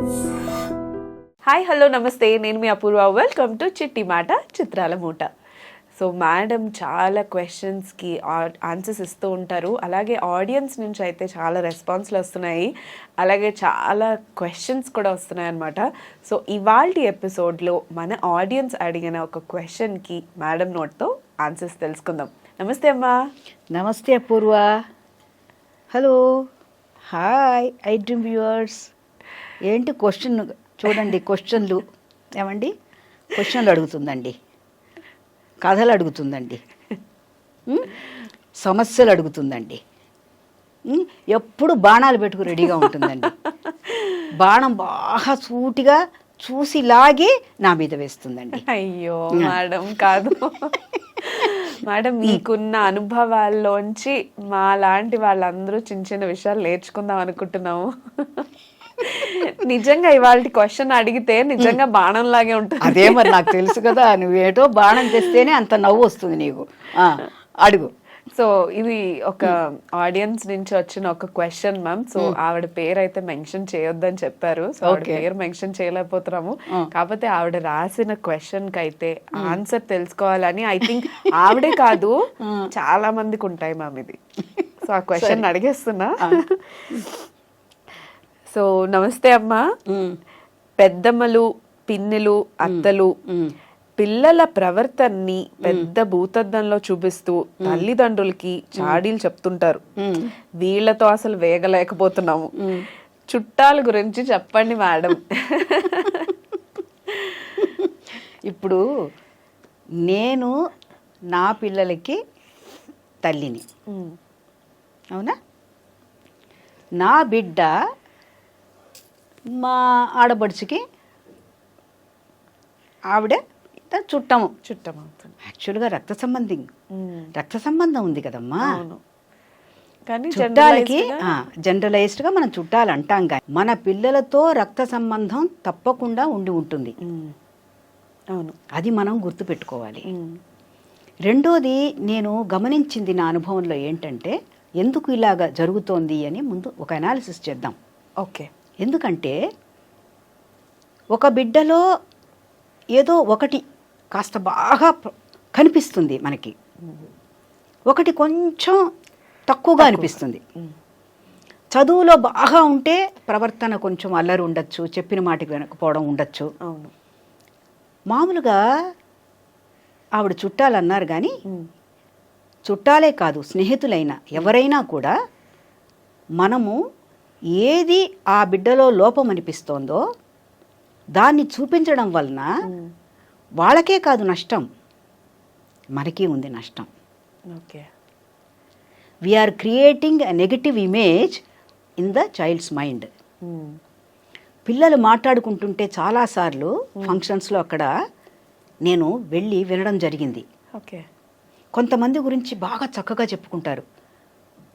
Hi hello నమస్తే. నేను మీ అపూర్వ. Welcome to చిట్టి మాట చిత్రాల మూట సో మేడం చాలా క్వశ్చన్స్కి ఆన్సర్స్ ఇస్తూ ఉంటారు. అలాగే ఆడియన్స్ నుంచి అయితే చాలా రెస్పాన్స్లు వస్తున్నాయి. అలాగే చాలా క్వశ్చన్స్ కూడా వస్తున్నాయి అనమాట సో ఇవాళ ఎపిసోడ్లో మన ఆడియన్స్ అడిగిన ఒక క్వశ్చన్కి మేడం నోట్తో ఆన్సర్స్ తెలుసుకుందాం. నమస్తే అమ్మా. నమస్తే Apoorva. Hello hi I dream viewers ఏంటి క్వశ్చన్ చూడండి క్వశ్చన్లు ఏమండి? క్వశ్చన్లు అడుగుతుందండి. కథలు అడుగుతుందండి? సమస్యలు అడుగుతుందండి? ఎప్పుడు బాణాలు పెట్టుకు రెడీగా ఉంటుందండి. బాణం బాగా సూటిగా చూసి లాగి నా మీద వేస్తుందండి. అయ్యో మేడం కాదు. మేడం మీకున్న అనుభవాల్లోంచి మా లాంటి వాళ్ళందరూ చిన్న చిన్న విషయాలు నేర్చుకుందాం అనుకుంటున్నాము. నిజంగా ఇవాళ క్వశ్చన్ అడిగితే నిజంగా బాణం లాగే ఉంటుంది. అదే మరి నాకు తెలుసు కదా నువ్వేటో బాణం తెస్తేనే అంత నవ్వు వస్తుంది నీకు. అడుగు. సో ఇది ఒక ఆడియన్స్ నుంచి వచ్చిన ఒక క్వశ్చన్ మ్యామ్ సో ఆవిడ పేరు అయితే మెన్షన్ చేయొద్దని చెప్పారు. సో ఆవిడ. పేరు మెన్షన్ చేయలేకపోతున్నాము. కాకపోతే ఆవిడ రాసిన క్వశ్చన్కి అయితే ఆన్సర్ తెలుసుకోవాలని ఐ థింక్ ఆవిడే కాదు చాలా మందికి ఉంటాయి మ్యామ్ ఇది. సో ఆ క్వశ్చన్ అడిగేస్తున్నా. సో నమస్తే అమ్మా. పెద్దమ్మలు పిన్నులు అత్తలు పిల్లల ప్రవర్తనని పెద్ద భూతద్దంలో చూపిస్తూ తల్లిదండ్రులకి చాడీలు చెప్తుంటారు. ఉమ్. వీళ్ళతో అసలు వేగలేకపోతున్నాము. చుట్టాల గురించి చెప్పండి మేడం. ఇప్పుడు నేను నా పిల్లలకి తల్లిని. అవునా? నా బిడ్డ మా ఆడబడుచుకి ఆవిడ చుట్టము. చుట్టం అవుతుంది యాక్చువల్గా రక్త సంబంధం రక్త సంబంధం ఉంది కదమ్మా. కానీ చుట్టాలకి generalized గా జనరలైజ్డ్గా మనం చుట్టాలు అంటాం కానీ మన పిల్లలతో రక్త సంబంధం తప్పకుండా ఉండి ఉంటుంది. అవును. అది మనం గుర్తుపెట్టుకోవాలి. రెండోది నేను గమనించింది నా అనుభవంలో ఏంటంటే ఎందుకు ఇలాగ జరుగుతోంది అని ముందు ఒక అనాలిసిస్ చేద్దాం. ఓకే. ఎందుకంటే ఒక బిడ్డలో ఏదో ఒకటి కాస్త బాగా కనిపిస్తుంది మనకి. ఒకటి కొంచెం తక్కువగా అనిపిస్తుంది. చదువులో బాగా ఉంటే ప్రవర్తన కొంచెం అల్లరి ఉండొచ్చు చెప్పిన మాటకి వినకపోవడం ఉండొచ్చు. మామూలుగా ఆవిడ చుట్టాలు అన్నారు కానీ చుట్టాలే కాదు స్నేహితులైనా ఎవరైనా కూడా మనము ఏది ఆ బిడ్డలో లోపం అనిపిస్తోందో దాన్ని చూపించడం వలన వాళ్ళకే కాదు నష్టం మనకి ఉంది నష్టం. Okay. We are creating a negative image in the child's mind పిల్లలు మాట్లాడుకుంటుంటే చాలాసార్లు ఫంక్షన్స్లో అక్కడ నేను వెళ్ళి వినడం జరిగింది. ఓకే. కొంతమంది గురించి బాగా చక్కగా చెప్పుకుంటారు.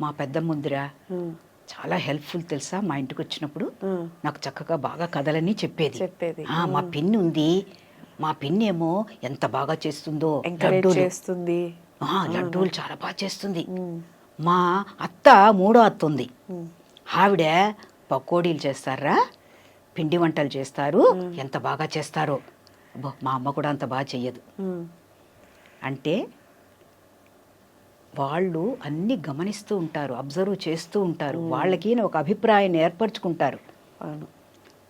మా పెద్ద ముందిరా ఉమ్, చాలా హెల్ప్ఫుల్ తెలుసా? మా ఇంటికి వచ్చినప్పుడు నాకు చక్కగా బాగా కథలన్నీ చెప్పేది. చెప్పేది. మా పిన్ని ఉంది. మా పిన్ని ఏమో ఎంత బాగా చేస్తుందో. చేస్తుంది. లడ్డూలు చాలా బాగా చేస్తుంది. మా అత్త మూడో అత్త ఉంది. ఆవిడ పకోడీలు చేస్తారా? పిండి వంటలు చేస్తారు. ఎంత బాగా చేస్తారో. అబ్బో, మా అమ్మ కూడా అంత బాగా చెయ్యదు. అంటే వాళ్ళు అన్ని గమనిస్తూ ఉంటారు అబ్జర్వ్ చేస్తూ ఉంటారు. వాళ్ళకి ఒక అభిప్రాయాన్ని ఏర్పరచుకుంటారు.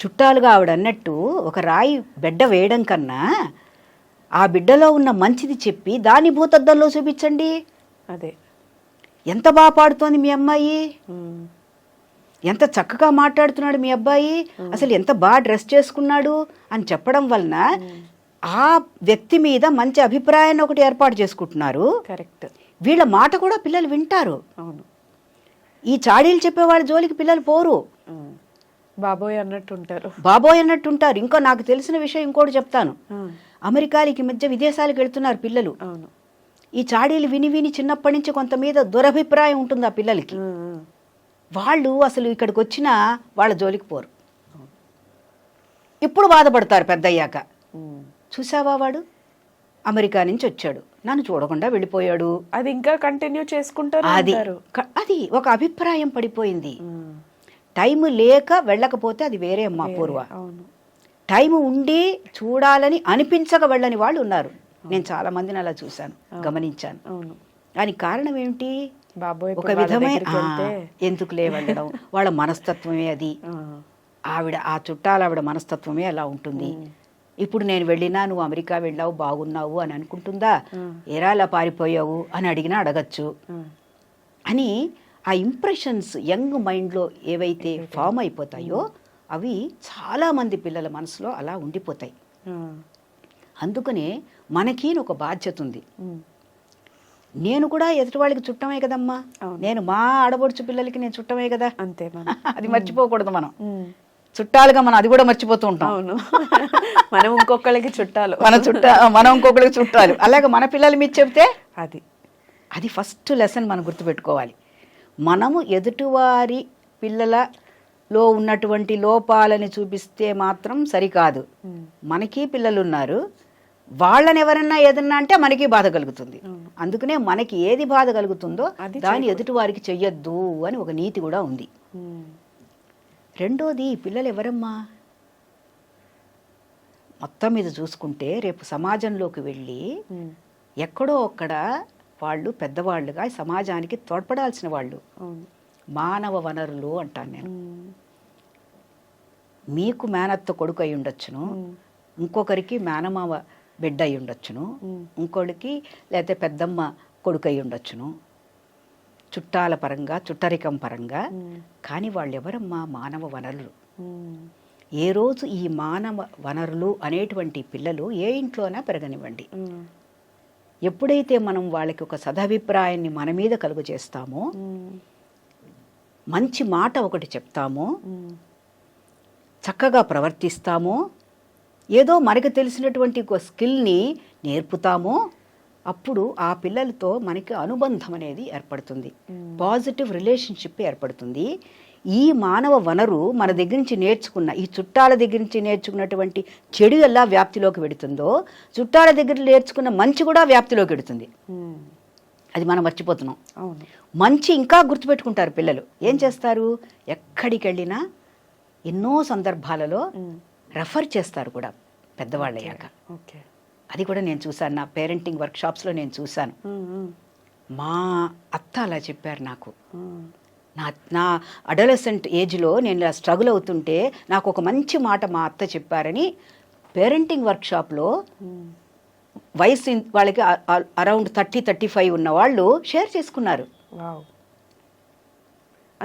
చుట్టాలుగా ఆవిడ అన్నట్టు ఒక రాయి బిడ్డ వేయడం కన్నా ఆ బిడ్డలో ఉన్న మంచిది చెప్పి దాని భూతద్దంలో చూపించండి. అదే. ఎంత బాగా పాడుతోంది మీ అమ్మాయి? ఎంత చక్కగా మాట్లాడుతున్నాడు మీ అబ్బాయి? అసలు ఎంత బాగా డ్రెస్ చేసుకున్నాడు? అని చెప్పడం వలన ఆ వ్యక్తి మీద మంచి అభిప్రాయాన్ని ఒకటి ఏర్పాటు చేసుకుంటున్నారు. కరెక్ట్. వీళ్ళ మాట కూడా పిల్లలు వింటారు. అవును. ఈ చాడీలు చెప్పే వాళ్ళ జోలికి పిల్లలు పోరు. బాబోయ్ అన్నట్టు ఉంటారు బాబోయ్ అన్నట్టుంటారు. ఇంకో నాకు తెలిసిన విషయం ఇంకోటి చెప్తాను. అమెరికాలకి మధ్య విదేశాలకు వెళ్తున్నారు పిల్లలు. అవును. ఈ చాడీలు విని విని చిన్నప్పటి నుంచి కొంత మీద దురభిప్రాయం ఉంటుంది ఆ పిల్లలకి. వాళ్ళు అసలు ఇక్కడికి వచ్చినా వాళ్ళ జోలికి పోరు. ఇప్పుడు బాధపడతారు పెద్దయ్యాక. చూసావా వాడు? అమెరికా నుంచి వచ్చాడు. నన్ను చూడకుండా వెళ్ళిపోయాడు. అది ఇంకా కంటిన్యూ చేసుకుంటారు అది అది ఒక అభిప్రాయం పడిపోయింది. టైం లేక వెళ్ళకపోతే అది వేరే అమ్మా పూర్వ టైం ఉండి చూడాలని అనిపించక వెళ్ళని వాళ్ళు ఉన్నారు. నేను చాలా మందిని అలా చూశాను గమనించాను. దానికి కారణం ఏమిటి? బాబోయ్ ఒక విధమైన వెళ్తే ఎందుకులే వెళ్ళడం? వాళ్ళ మనస్తత్వమే అది. ఆవిడ ఆ చుట్టాల ఆవిడ మనస్తత్వమే అలా ఉంటుంది. ఇప్పుడు నేను వెళ్ళినా నువ్వు అమెరికా వెళ్ళావు బాగున్నావు అని అనుకుంటుందా? ఎరా అలా పారిపోయావు అని అడిగినా అడగచ్చు. అని ఆ ఇంప్రెషన్స్ యంగ్ మైండ్లో ఏవైతే ఫామ్ అయిపోతాయో అవి చాలామంది పిల్లల మనసులో అలా ఉండిపోతాయి. అందుకనే మనకి ఒక బాధ్యత ఉంది. నేను కూడా ఎదుటి వాళ్ళకి చుట్టమే కదమ్మా. నేను మా ఆడబడుచు పిల్లలకి నేను చుట్టమే కదా. అంతే అది మర్చిపోకూడదు మనం. చుట్టాలుగా మనం అది కూడా మర్చిపోతూ ఉంటాం. అవును. మనం ఇంకొకళ్ళకి చుట్టాలు. మన చుట్ట మనం ఇంకొకరికి చుట్టాలు. అలాగే మన పిల్లల మీద చెప్తే అది. అది ఫస్ట్ లెసన్ మనం గుర్తుపెట్టుకోవాలి. మనము ఎదుటివారి పిల్లలలో ఉన్నటువంటి లోపాలని చూపిస్తే మాత్రం సరికాదు. మనకి పిల్లలు ఉన్నారు వాళ్ళని ఎవరన్నా ఏదన్నా అంటే మనకి బాధ కలుగుతుంది. అందుకనే మనకి ఏది బాధ కలుగుతుందో అది దాని ఎదుటివారికి చెయ్యొద్దు అని ఒక నీతి కూడా ఉంది. రెండోది పిల్లలు ఎవరమ్మా మొత్తం మీద చూసుకుంటే రేపు సమాజంలోకి వెళ్ళి ఎక్కడో అక్కడ వాళ్ళు పెద్దవాళ్ళుగా సమాజానికి తోడ్పడాల్సిన వాళ్ళు. మానవ వనరులు అంటాను నేను. మీకు మేనత్త కొడుకు అయి ఉండొచ్చును. ఇంకొకరికి మేనమావ బిడ్డ అయి ఉండొచ్చును. ఇంకోటికి లేకపోతే పెద్దమ్మ కొడుకు అయి ఉండొచ్చును. చుట్టాల పరంగా చుట్టరికం పరంగా కానీ వాళ్ళు ఎవరమ్మా మానవ వనరులు. ఏ రోజు ఈ మానవ వనరులు అనేటువంటి పిల్లలు ఏ ఇంట్లోనా పెరగనివ్వండి. ఎప్పుడైతే మనం వాళ్ళకి ఒక సదభిప్రాయాన్ని మన మీద కలుగు చేస్తామో మంచి మాట ఒకటి చెప్తామో చక్కగా ప్రవర్తిస్తామో ఏదో మనకు తెలిసినటువంటి ఒక స్కిల్ని నేర్పుతామో అప్పుడు ఆ పిల్లలతో మనకి అనుబంధం అనేది ఏర్పడుతుంది. పాజిటివ్ రిలేషన్షిప్ ఏర్పడుతుంది. ఈ మానవ వనరు మన దగ్గర నుంచి నేర్చుకున్న ఈ చుట్టాల దగ్గర నుంచి నేర్చుకున్నటువంటి చెడు ఎలా వ్యాప్తిలోకి వెడుతుందో చుట్టాల దగ్గర నేర్చుకున్న మంచి కూడా వ్యాప్తిలోకి వెడుతుంది. ఉమ్, అది మనం మర్చిపోతున్నాం. అవును. మంచి ఇంకా గుర్తుపెట్టుకుంటారు పిల్లలు. ఏం చేస్తారు? ఎక్కడికి వెళ్ళినా ఎన్నో సందర్భాలలో రెఫర్ చేస్తారు కూడా పెద్దవాళ్ళు అయ్యాక ఓకే. అది కూడా నేను చూశాను. నా పేరెంటింగ్ వర్క్షాప్స్లో నేను చూశాను. మా అత్త అలా చెప్పారు నాకు. నా నా అడలసెంట్ ఏజ్లో నేను ఇలా స్ట్రగుల్ అవుతుంటే నాకు ఒక మంచి మాట మా అత్త చెప్పారని పేరెంటింగ్ వర్క్షాప్లో వయసు వాళ్ళకి అరౌండ్ థర్టీ థర్టీ ఫైవ్ ఉన్న వాళ్ళు షేర్ చేసుకున్నారు.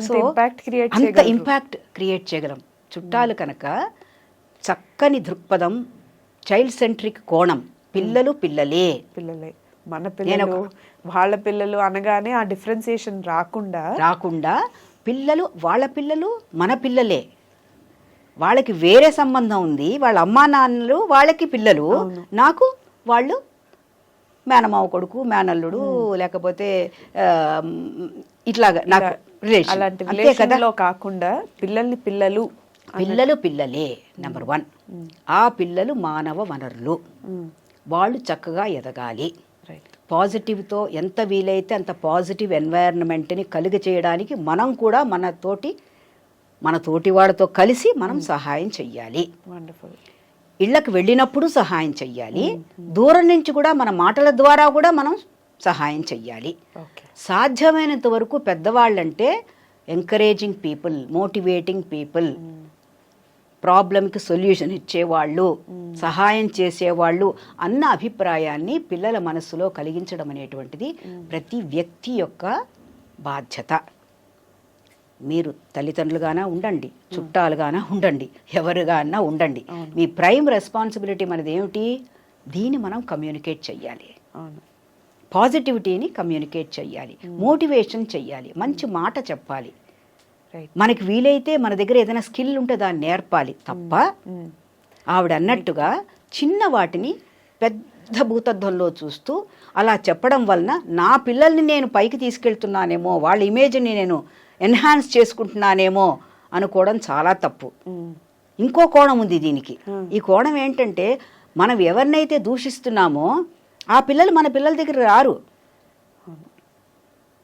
సో అంత ఇంపాక్ట్ క్రియేట్ చేయగలం. చుట్టాలు కనుక చక్కని దృక్పథం చైల్డ్ సెంట్రిక్ కోణం. పిల్లలు పిల్లలే. పిల్లలే. మన పిల్లలు వాళ్ళ పిల్లలు అనగానే ఆ డిఫరెన్సియేషన్ రాకుండా రాకుండా పిల్లలు వాళ్ళ పిల్లలు మన పిల్లలే. వాళ్ళకి వేరే సంబంధం ఉంది వాళ్ళ అమ్మా నాన్నలు వాళ్ళకి పిల్లలు. నాకు వాళ్ళు మేనమావ కొడుకు మేనల్లుడు లేకపోతే ఇట్లాగా నాకు రిలేషన్ అలాంటి కాకుండా పిల్లల్ని పిల్లలు పిల్లలు పిల్లలే నెంబర్ వన్ ఆ పిల్లలు మానవ వనరులు. వాళ్ళు చక్కగా ఎదగాలి. పాజిటివ్తో ఎంత వీలైతే అంత పాజిటివ్ ఎన్వైరన్మెంట్ని కలిగి చేయడానికి మనం కూడా మన తోటి మన తోటి వాళ్ళతో కలిసి మనం సహాయం చెయ్యాలి. వండర్ఫుల్ ఇళ్ళకి వెళ్ళినప్పుడు సహాయం చెయ్యాలి. దూరం నుంచి కూడా మన మాటల ద్వారా కూడా మనం సహాయం చెయ్యాలి. సాధ్యమైనంత వరకు పెద్దవాళ్ళంటే ఎంకరేజింగ్ పీపుల్ మోటివేటింగ్ పీపుల్ ప్రాబ్లంకి సొల్యూషన్ ఇచ్చేవాళ్ళు సహాయం చేసేవాళ్ళు అన్న అభిప్రాయాన్ని పిల్లల మనసులో కలిగించడం అనేటువంటిది ప్రతి వ్యక్తి యొక్క బాధ్యత. మీరు తల్లిదండ్రులుగానా ఉండండి చుట్టాలుగానా ఉండండి ఎవరుగానా ఉండండి. మీ ప్రైమ్ రెస్పాన్సిబిలిటీ మనది ఏమిటి దీన్ని మనం కమ్యూనికేట్ చెయ్యాలి. పాజిటివిటీని కమ్యూనికేట్ చెయ్యాలి. మోటివేషన్ చెయ్యాలి. మంచి మాట చెప్పాలి. మనకి వీలైతే మన దగ్గర ఏదైనా స్కిల్ ఉంటే దాన్ని నేర్పాలి తప్ప ఆవిడ అన్నట్టుగా చిన్న వాటిని పెద్ద భూతత్వంలో చూస్తూ అలా చెప్పడం వలన నా పిల్లల్ని నేను పైకి తీసుకెళ్తున్నానేమో వాళ్ళ ఇమేజ్ని నేను ఎన్హాన్స్ చేసుకుంటున్నానేమో అనుకోవడం చాలా తప్పు. ఇంకో కోణం ఉంది దీనికి. ఈ కోణం ఏంటంటే మనం ఎవరినైతే దూషిస్తున్నామో ఆ పిల్లలు మన పిల్లల దగ్గర రారు.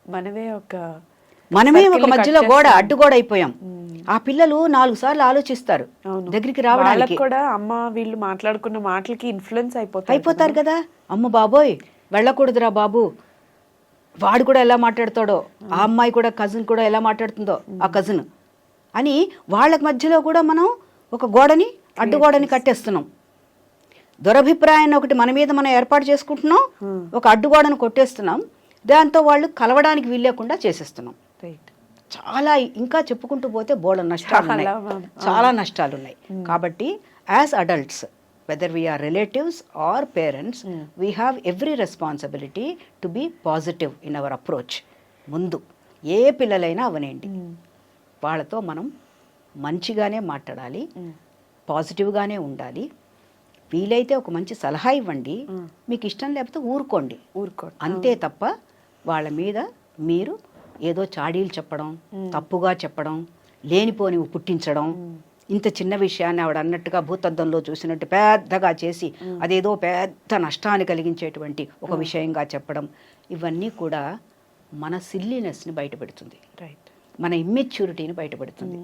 మనమే ఒక మనమే ఒక మధ్యలో గోడ. అడ్డుగోడ అయిపోయాం. ఆ పిల్లలు నాలుగు సార్లు ఆలోచిస్తారు దగ్గరికి రావడానికి. కూడా అమ్మ వీళ్ళు మాట్లాడుకున్న మాటలకి ఇన్ఫ్లుయెన్స్ అయిపోతారు అయిపోతారు కదా. అమ్మ బాబోయ్ వెళ్ళకూడదురా బాబు. వాడు కూడా ఎలా మాట్లాడతాడో ఆ అమ్మాయి కూడా కజిన్ కూడా ఎలా మాట్లాడుతుందో ఆ కజిన్ అని వాళ్ళకి మధ్యలో కూడా మనం ఒక గోడని అడ్డుగోడని కట్టేస్తున్నాం. దురభిప్రాయాన్ని ఒకటి మన మీద మనం ఏర్పాటు చేసుకుంటున్నాం. ఒక అడ్డుగోడను కొట్టేస్తున్నాం. దాంతో వాళ్ళు కలవడానికి వీల్లేకుండా చేసేస్తున్నాం. రైట్ చాలా ఇంకా చెప్పుకుంటూ పోతే బోళ్ళ నష్టాలు ఉన్నాయి. చాలా, నష్టాలు ఉన్నాయి కాబట్టి as adults whether we are relatives or parents we have every responsibility to be positive in our approach ముందు ఏ పిల్లలైనా అవనేయండి వాళ్ళతో మనం మంచిగానే మాట్లాడాలి. పాజిటివ్గానే ఉండాలి. వీలైతే ఒక మంచి సలహా ఇవ్వండి. మీకు ఇష్టం లేకపోతే ఊరుకోండి. ఊరుకోండి అంతే తప్ప వాళ్ళ మీద మీరు ఏదో చాడీలు చెప్పడం తప్పుగా చెప్పడం లేనిపోనివి పుట్టించడం. ఇంత చిన్న విషయాన్ని ఆవిడ అన్నట్టుగా భూతద్దంలో చూసినట్టు పెద్దగా చేసి అదేదో పెద్ద నష్టాన్ని కలిగించేటువంటి ఒక విషయంగా చెప్పడం. ఇవన్నీ కూడా మన సిల్లీనెస్ని బయటపెడుతుంది. రైట్ మన ఇమ్మెచ్యూరిటీని బయటపెడుతుంది.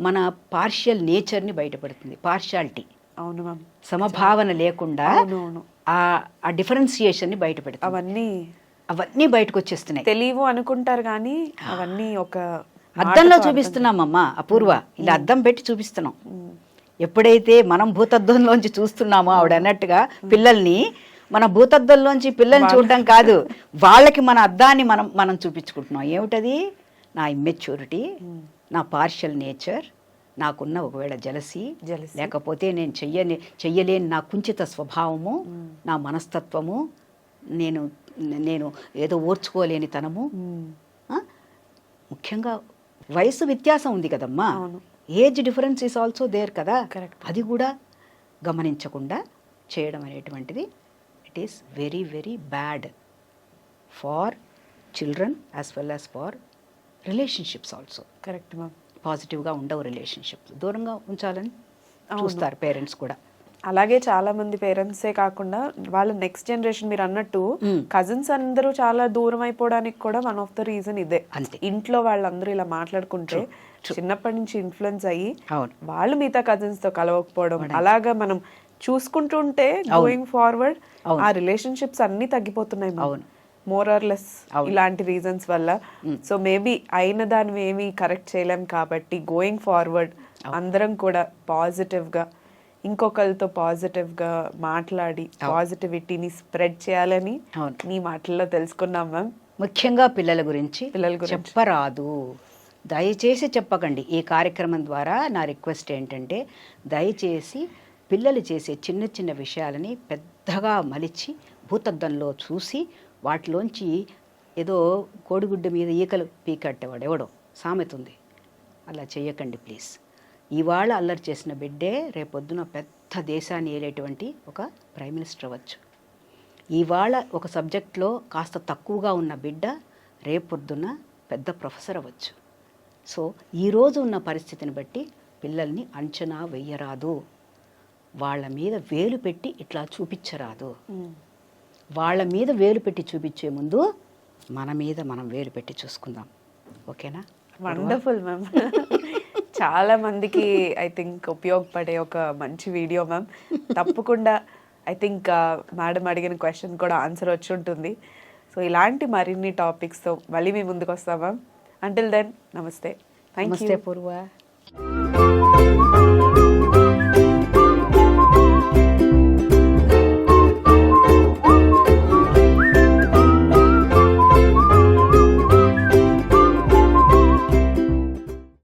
మన పార్షియల్ నేచర్ని బయటపెడుతుంది. పార్షాలిటీ అవును సమభావన లేకుండా ఆ డిఫరెన్సియేషన్ని బయటపెడుతుంది. అవన్నీ అవన్నీ బయటకు వచ్చేస్తున్నాయి తెలియవు అనుకుంటారు కానీ అవన్నీ ఒక అద్దంలో చూపిస్తున్నామమ్మా అపూర్వ. ఇలా అద్దం పెట్టి చూపిస్తున్నాం. ఎప్పుడైతే మనం భూతద్దంలోంచి చూస్తున్నామో ఆవిడ అన్నట్టుగా పిల్లల్ని మన భూతద్దంలోంచి పిల్లల్ని చూడడం కాదు వాళ్ళకి మన అద్దాన్ని మనం మనం చూపించుకుంటున్నాం. ఏమిటది? నా ఇమ్మెచ్యూరిటీ నా పార్షియల్ నేచర్ నాకున్న ఒకవేళ జలసి. లేకపోతే నేను చెయ్యని చెయ్యలేని నా కుంచిత స్వభావము నా మనస్తత్వము నేను నేను ఏదో ఓర్చుకోలేని తనము? ముఖ్యంగా వయసు వ్యత్యాసం ఉంది కదమ్మా అవును. Age difference is also there కదా. అది కూడా గమనించకుండా చేయడం అనేటువంటిది it is very very bad for children as well as for relationships also correct ma'am పాజిటివ్గా ఉండవు రిలేషన్షిప్స్ దూరంగా ఉంచాలని. చూస్తారు పేరెంట్స్ కూడా అలాగే చాలా మంది పేరెంట్సే కాకుండా వాళ్ళ నెక్స్ట్ జనరేషన్ మీరు అన్నట్టు. కజిన్స్ అందరూ చాలా దూరం అయిపోవడానికి కూడా వన్ ఆఫ్ ద రీజన్ ఇదే. అంతే. ఇంట్లో వాళ్ళందరూ ఇలా మాట్లాడుకుంటే చిన్నప్పటి నుంచి ఇన్ఫ్లుయెన్స్ అయ్యి అవును. వాళ్ళు మిగతా కజిన్స్తో కలవకపోవడం అలాగా మనం చూసుకుంటుంటే గోయింగ్ ఫార్వర్డ్. ఆ రిలేషన్షిప్స్ అన్ని తగ్గిపోతున్నాయి అవును. మోర్ ఆర్ లెస్ ఇలాంటి రీజన్స్ వల్ల. సో మేబీ అయిన దాన్ని ఏమి కరెక్ట్ చేయలేం కాబట్టి గోయింగ్ ఫార్వర్డ్ అందరం కూడా పాజిటివ్గా ఇంకొకరితో పాజిటివ్గా మాట్లాడి పాజిటివిటీని స్ప్రెడ్ చేయాలని. నీ మాటల్లో తెలుసుకున్నాం మ్యామ్. ముఖ్యంగా పిల్లల గురించి పిల్లల గురించి. చెప్పరాదు. దయచేసి చెప్పకండి. ఈ కార్యక్రమం ద్వారా నా రిక్వెస్ట్ ఏంటంటే దయచేసి పిల్లలు చేసే చిన్న చిన్న విషయాలని పెద్దగా మలిచి భూతద్దంలో చూసి వాటిలోంచి ఏదో కోడిగుడ్డ మీద ఈకలు పీకట్టేవాడు ఎవడో సామెత ఉంది. అలా చేయకండి ప్లీజ్. ఇవాళ అల్లరి చేసిన బిడ్డే రేపొద్దున పెద్ద దేశాన్ని ఏలేటువంటి ఒక ప్రైమ్ మినిస్టర్ అవ్వచ్చు. ఇవాళ ఒక సబ్జెక్ట్లో కాస్త తక్కువగా ఉన్న బిడ్డ రేపొద్దున పెద్ద ప్రొఫెసర్ అవ్వచ్చు. సో ఈరోజు ఉన్న పరిస్థితిని బట్టి పిల్లల్ని అంచనా వెయ్యరాదు వాళ్ళ మీద వేలు పెట్టి ఇట్లా చూపించరాదు. వాళ్ళ మీద వేలు పెట్టి చూపించే ముందు మన మీద మనం వేలు పెట్టి చూసుకుందాం. ఓకేనా? వండర్ఫుల్ మ్యామ్ చాలా మందికి ఐ థింక్ ఉపయోగపడే ఒక మంచి వీడియో మ్యామ్ తప్పకుండా ఐ థింక్ మేడం అడిగిన క్వశ్చన్ కూడా ఆన్సర్ వచ్చి ఉంటుంది. సో ఇలాంటి మరిన్ని టాపిక్స్తో మళ్ళీ మీ ముందుకు వస్తాం మ్యామ్ అంటిల్ దెన్ నమస్తే. Thank you Poorva.